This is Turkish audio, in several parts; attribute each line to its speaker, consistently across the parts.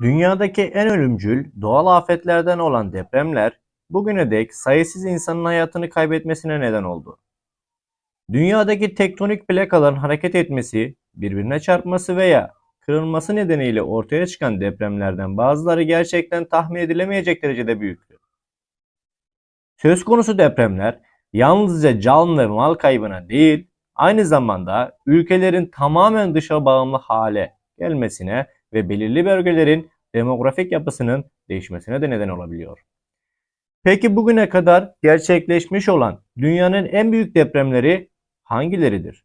Speaker 1: Dünyadaki en ölümcül doğal afetlerden olan depremler bugüne dek sayısız insanın hayatını kaybetmesine neden oldu. Dünyadaki tektonik plakaların hareket etmesi, birbirine çarpması veya kırılması nedeniyle ortaya çıkan depremlerden bazıları gerçekten tahmin edilemeyecek derecede büyüktü. Söz konusu depremler yalnızca can ve mal kaybına değil, aynı zamanda ülkelerin tamamen dışa bağımlı hale gelmesine ve belirli bölgelerin demografik yapısının değişmesine de neden olabiliyor. Peki bugüne kadar gerçekleşmiş olan dünyanın en büyük depremleri hangileridir?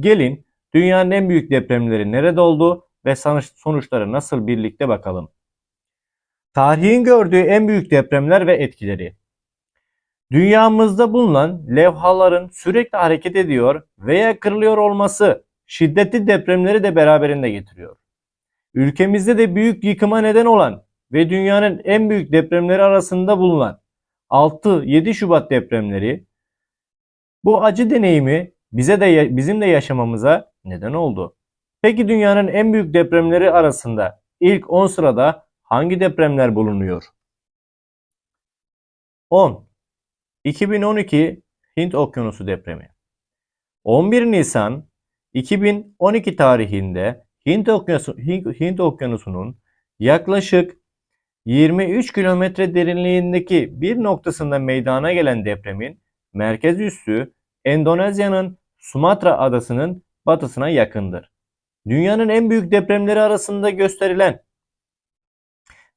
Speaker 1: Gelin dünyanın en büyük depremleri nerede oldu ve sonuçları nasıl birlikte bakalım. Tarihin gördüğü en büyük depremler ve etkileri. Dünyamızda bulunan levhaların sürekli hareket ediyor veya kırılıyor olması şiddetli depremleri de beraberinde getiriyor. Ülkemizde de büyük yıkıma neden olan ve dünyanın en büyük depremleri arasında bulunan 6-7 Şubat depremleri bu acı deneyimi bize de bizim de yaşamamıza neden oldu. Peki dünyanın en büyük depremleri arasında ilk 10 sırada hangi depremler bulunuyor? 10. 2012 Hint Okyanusu depremi. 11 Nisan 2012 tarihinde Hint, Okyanusu, Hint Okyanusu'nun yaklaşık 23 kilometre derinliğindeki bir noktasında meydana gelen depremin merkez üssü Endonezya'nın Sumatra adasının batısına yakındır. Dünyanın en büyük depremleri arasında gösterilen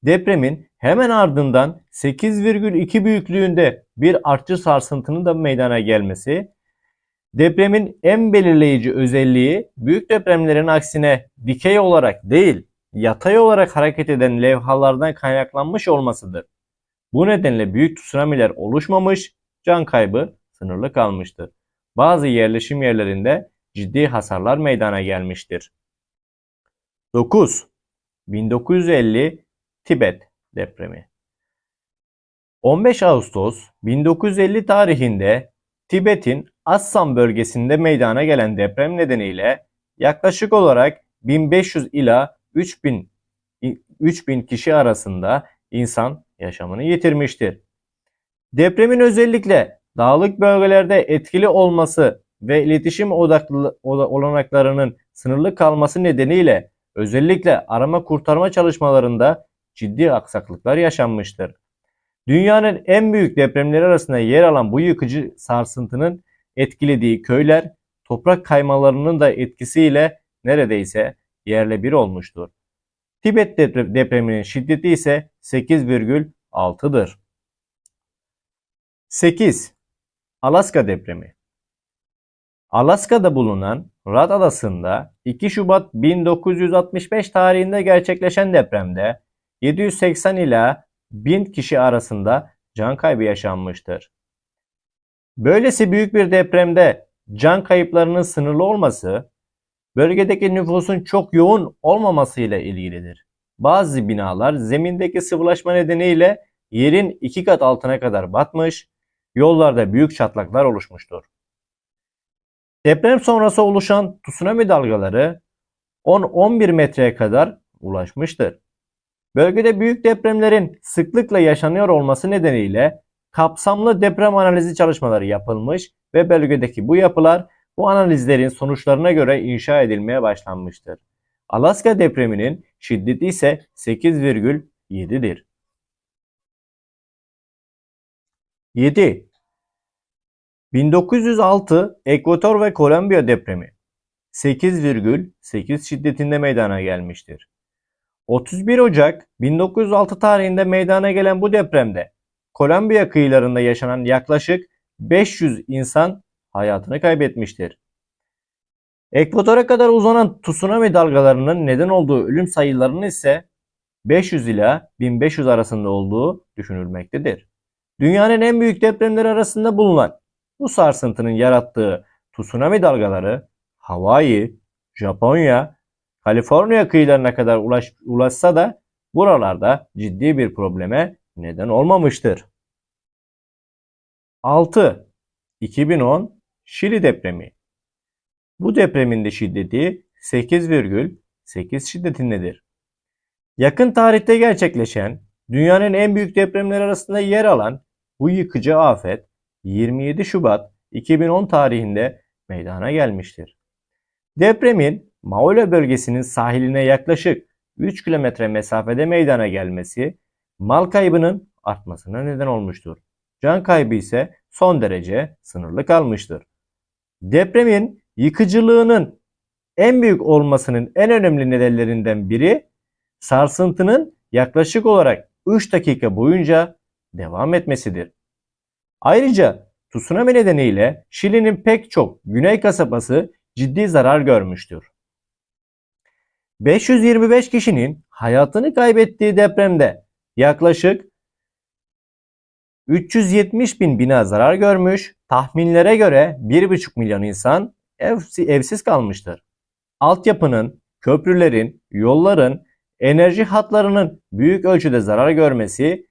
Speaker 1: depremin hemen ardından 8,2 büyüklüğünde bir artçı sarsıntının da meydana gelmesi Depremin en belirleyici özelliği büyük depremlerin aksine dikey olarak değil, yatay olarak hareket eden levhalardan kaynaklanmış olmasıdır. Bu nedenle büyük tsunamiler oluşmamış, can kaybı sınırlı kalmıştır. Bazı yerleşim yerlerinde ciddi hasarlar meydana gelmiştir. 9. 1950 Tibet depremi 15 Ağustos 1950 tarihinde Tibet'in Assam bölgesinde meydana gelen deprem nedeniyle yaklaşık olarak 1500 ila 3000 3000 kişi arasında insan yaşamını yitirmiştir. Depremin özellikle dağlık bölgelerde etkili olması ve iletişim odaklı olanaklarının sınırlı kalması nedeniyle özellikle arama kurtarma çalışmalarında ciddi aksaklıklar yaşanmıştır. Dünyanın en büyük depremleri arasında yer alan bu yıkıcı sarsıntının etkilediği köyler toprak kaymalarının da etkisiyle neredeyse yerle bir olmuştur. Tibet depreminin şiddeti ise 8,6'dır. 8. Alaska depremi Alaska'da bulunan Rad Adası'nda 2 Şubat 1965 tarihinde gerçekleşen depremde 780 ila 1000 kişi arasında can kaybı yaşanmıştır. Böylesi büyük bir depremde can kayıplarının sınırlı olması, bölgedeki nüfusun çok yoğun olmamasıyla ilgilidir. Bazı binalar zemindeki sıvılaşma nedeniyle yerin iki kat altına kadar batmış, yollarda büyük çatlaklar oluşmuştur. Deprem sonrası oluşan tsunami dalgaları 10-11 metreye kadar ulaşmıştır. Bölgede büyük depremlerin sıklıkla yaşanıyor olması nedeniyle kapsamlı deprem analizi çalışmaları yapılmış ve bölgedeki bu yapılar bu analizlerin sonuçlarına göre inşa edilmeye başlanmıştır. Alaska depreminin şiddeti ise 8,7'dir. 7. 1906 Ekvator ve Kolombiya depremi 8,8 şiddetinde meydana gelmiştir. 31 Ocak 1906 tarihinde meydana gelen bu depremde Kolombiya kıyılarında yaşanan yaklaşık 500 insan hayatını kaybetmiştir. Ekvatora kadar uzanan tsunami dalgalarının neden olduğu ölüm sayılarının ise 500 ila 1500 arasında olduğu düşünülmektedir. Dünyanın en büyük depremleri arasında bulunan bu sarsıntının yarattığı tsunami dalgaları Hawaii, Japonya, Kaliforniya kıyılarına kadar ulaş, ulaşsa da buralarda ciddi bir probleme neden olmamıştır. 6. 2010 Şili depremi. Bu depremin de şiddeti 8,8 şiddetindedir. Yakın tarihte gerçekleşen, dünyanın en büyük depremleri arasında yer alan bu yıkıcı afet 27 Şubat 2010 tarihinde meydana gelmiştir. Depremin Maule bölgesinin sahiline yaklaşık 3 kilometre mesafede meydana gelmesi mal kaybının artmasına neden olmuştur. Can kaybı ise son derece sınırlı kalmıştır. Depremin yıkıcılığının en büyük olmasının en önemli nedenlerinden biri sarsıntının yaklaşık olarak 3 dakika boyunca devam etmesidir. Ayrıca tsunami nedeniyle Şili'nin pek çok güney kasabası ciddi zarar görmüştür. 525 kişinin hayatını kaybettiği depremde yaklaşık 370 bin bina zarar görmüş, tahminlere göre 1,5 milyon insan evsiz kalmıştır. Altyapının, köprülerin, yolların, enerji hatlarının büyük ölçüde zarar görmesi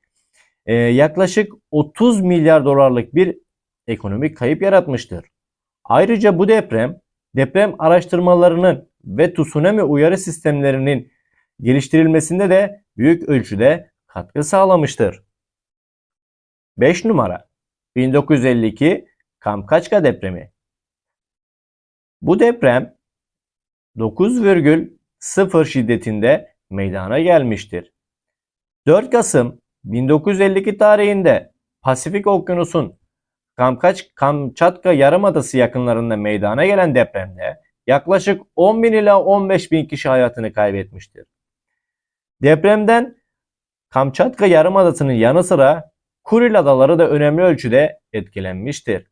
Speaker 1: e, yaklaşık 30 milyar dolarlık bir ekonomik kayıp yaratmıştır. Ayrıca bu deprem deprem araştırmalarının ve tsunami uyarı sistemlerinin geliştirilmesinde de büyük ölçüde katkı sağlamıştır. 5 numara 1952 Kamkaçka depremi. Bu deprem 9,0 şiddetinde meydana gelmiştir. 4 Kasım 1952 tarihinde Pasifik Okyanus'un Kamkaç, Kamçatka Yarımadası yakınlarında meydana gelen depremde yaklaşık 10 bin ila 15 bin kişi hayatını kaybetmiştir. Depremden Kamçatka Yarımadası'nın yanı sıra Kuril Adaları da önemli ölçüde etkilenmiştir.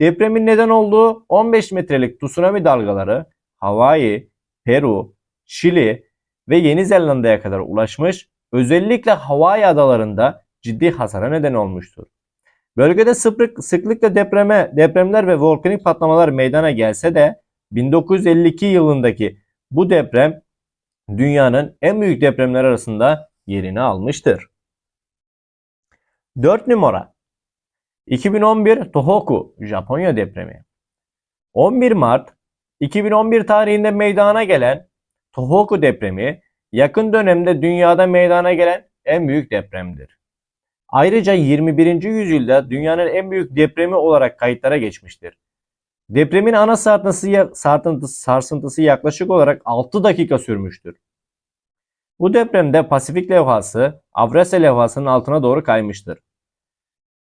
Speaker 1: Depremin neden olduğu 15 metrelik tsunami dalgaları Hawaii, Peru, Şili ve Yeni Zelanda'ya kadar ulaşmış, özellikle Hawaii adalarında ciddi hasara neden olmuştur. Bölgede sıklık, sıklıkla depreme, depremler ve volkanik patlamalar meydana gelse de 1952 yılındaki bu deprem dünyanın en büyük depremler arasında yerini almıştır. 4 numara 2011 Tohoku Japonya depremi. 11 Mart 2011 tarihinde meydana gelen Tohoku depremi yakın dönemde dünyada meydana gelen en büyük depremdir. Ayrıca 21. yüzyılda dünyanın en büyük depremi olarak kayıtlara geçmiştir. Depremin ana sarsıntısı, sarsıntısı yaklaşık olarak 6 dakika sürmüştür. Bu depremde Pasifik levhası Avrasya levhasının altına doğru kaymıştır.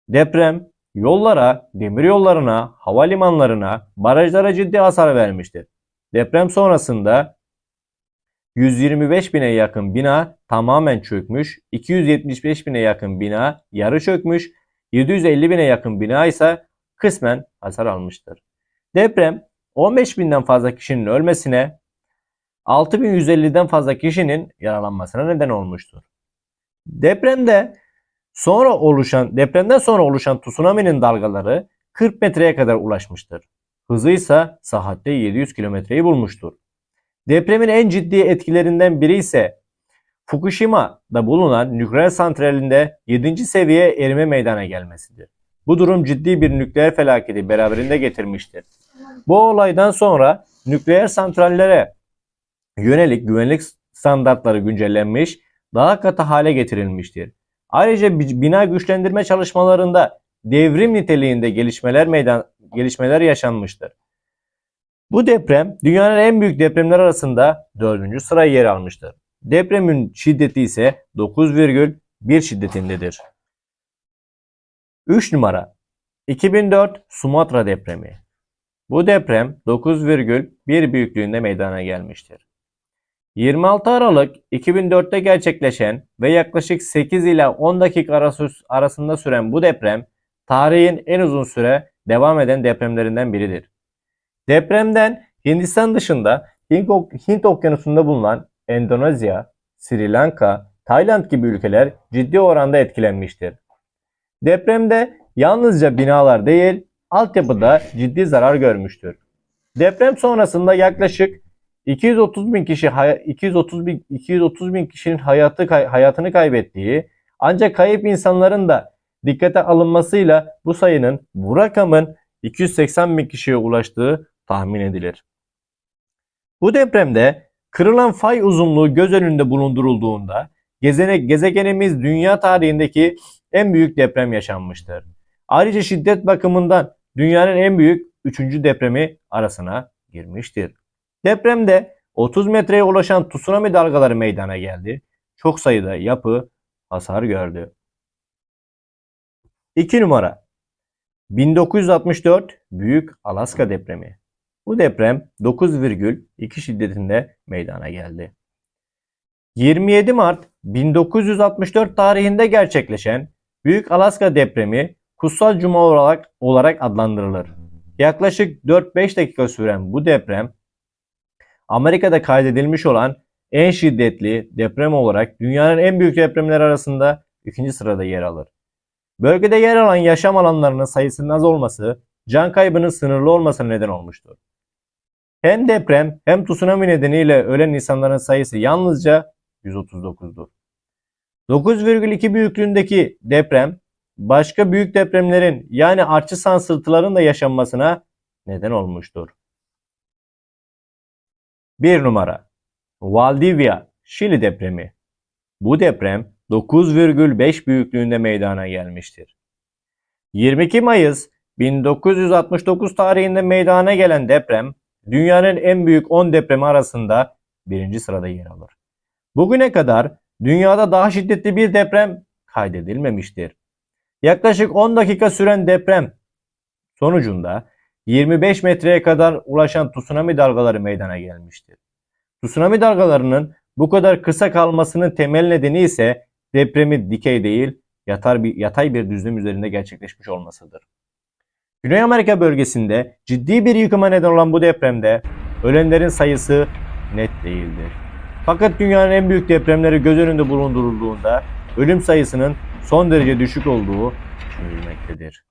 Speaker 1: Deprem yollara, demir yollarına, havalimanlarına, barajlara ciddi hasar vermiştir. Deprem sonrasında 125 bine yakın bina tamamen çökmüş, 275 bine yakın bina yarı çökmüş, 750 bine yakın bina ise kısmen hasar almıştır. Deprem 15 binden fazla kişinin ölmesine, 6150'den fazla kişinin yaralanmasına neden olmuştur. Depremde sonra oluşan depremden sonra oluşan tsunami'nin dalgaları 40 metreye kadar ulaşmıştır. Hızı ise saatte 700 kilometreyi bulmuştur. Depremin en ciddi etkilerinden biri ise Fukushima'da bulunan nükleer santralinde 7. seviye erime meydana gelmesidir. Bu durum ciddi bir nükleer felaketi beraberinde getirmiştir. Bu olaydan sonra nükleer santrallere yönelik güvenlik standartları güncellenmiş, daha katı hale getirilmiştir. Ayrıca bina güçlendirme çalışmalarında devrim niteliğinde gelişmeler meydan gelişmeler yaşanmıştır. Bu deprem dünyanın en büyük depremler arasında 4. sıraya yer almıştır. Depremin şiddeti ise 9,1 şiddetindedir. 3 numara 2004 Sumatra depremi. Bu deprem 9,1 büyüklüğünde meydana gelmiştir. 26 Aralık 2004'te gerçekleşen ve yaklaşık 8 ila 10 dakika arasında süren bu deprem tarihin en uzun süre devam eden depremlerinden biridir. Depremden Hindistan dışında Hint Okyanusu'nda bulunan Endonezya, Sri Lanka, Tayland gibi ülkeler ciddi oranda etkilenmiştir. Depremde yalnızca binalar değil, altyapıda ciddi zarar görmüştür. Deprem sonrasında yaklaşık 230 bin kişi 230 bin 230 bin kişinin hayatı hayatını kaybettiği ancak kayıp insanların da dikkate alınmasıyla bu sayının bu rakamın 280 bin kişiye ulaştığı tahmin edilir. Bu depremde Kırılan fay uzunluğu göz önünde bulundurulduğunda gezene- gezegenimiz dünya tarihindeki en büyük deprem yaşanmıştır. Ayrıca şiddet bakımından dünyanın en büyük 3. depremi arasına girmiştir. Depremde 30 metreye ulaşan tsunami dalgaları meydana geldi. Çok sayıda yapı hasar gördü. 2 numara 1964 Büyük Alaska depremi. Bu deprem 9,2 şiddetinde meydana geldi. 27 Mart 1964 tarihinde gerçekleşen Büyük Alaska depremi Kutsal Cuma olarak, olarak adlandırılır. Yaklaşık 4-5 dakika süren bu deprem Amerika'da kaydedilmiş olan en şiddetli deprem olarak dünyanın en büyük depremler arasında ikinci sırada yer alır. Bölgede yer alan yaşam alanlarının sayısının az olması, can kaybının sınırlı olmasına neden olmuştur. Hem deprem hem tsunami nedeniyle ölen insanların sayısı yalnızca 139'dur. 9,2 büyüklüğündeki deprem başka büyük depremlerin yani artçı sarsıntıların da yaşanmasına neden olmuştur. 1 numara Valdivia, Şili depremi. Bu deprem 9,5 büyüklüğünde meydana gelmiştir. 22 Mayıs 1969 tarihinde meydana gelen deprem dünyanın en büyük 10 depremi arasında birinci sırada yer alır. Bugüne kadar dünyada daha şiddetli bir deprem kaydedilmemiştir. Yaklaşık 10 dakika süren deprem sonucunda 25 metreye kadar ulaşan tsunami dalgaları meydana gelmiştir. Tsunami dalgalarının bu kadar kısa kalmasının temel nedeni ise depremi dikey değil yatar bir, yatay bir düzlem üzerinde gerçekleşmiş olmasıdır. Güney Amerika bölgesinde ciddi bir yıkıma neden olan bu depremde ölenlerin sayısı net değildir. Fakat dünyanın en büyük depremleri göz önünde bulundurulduğunda ölüm sayısının son derece düşük olduğu düşünülmektedir.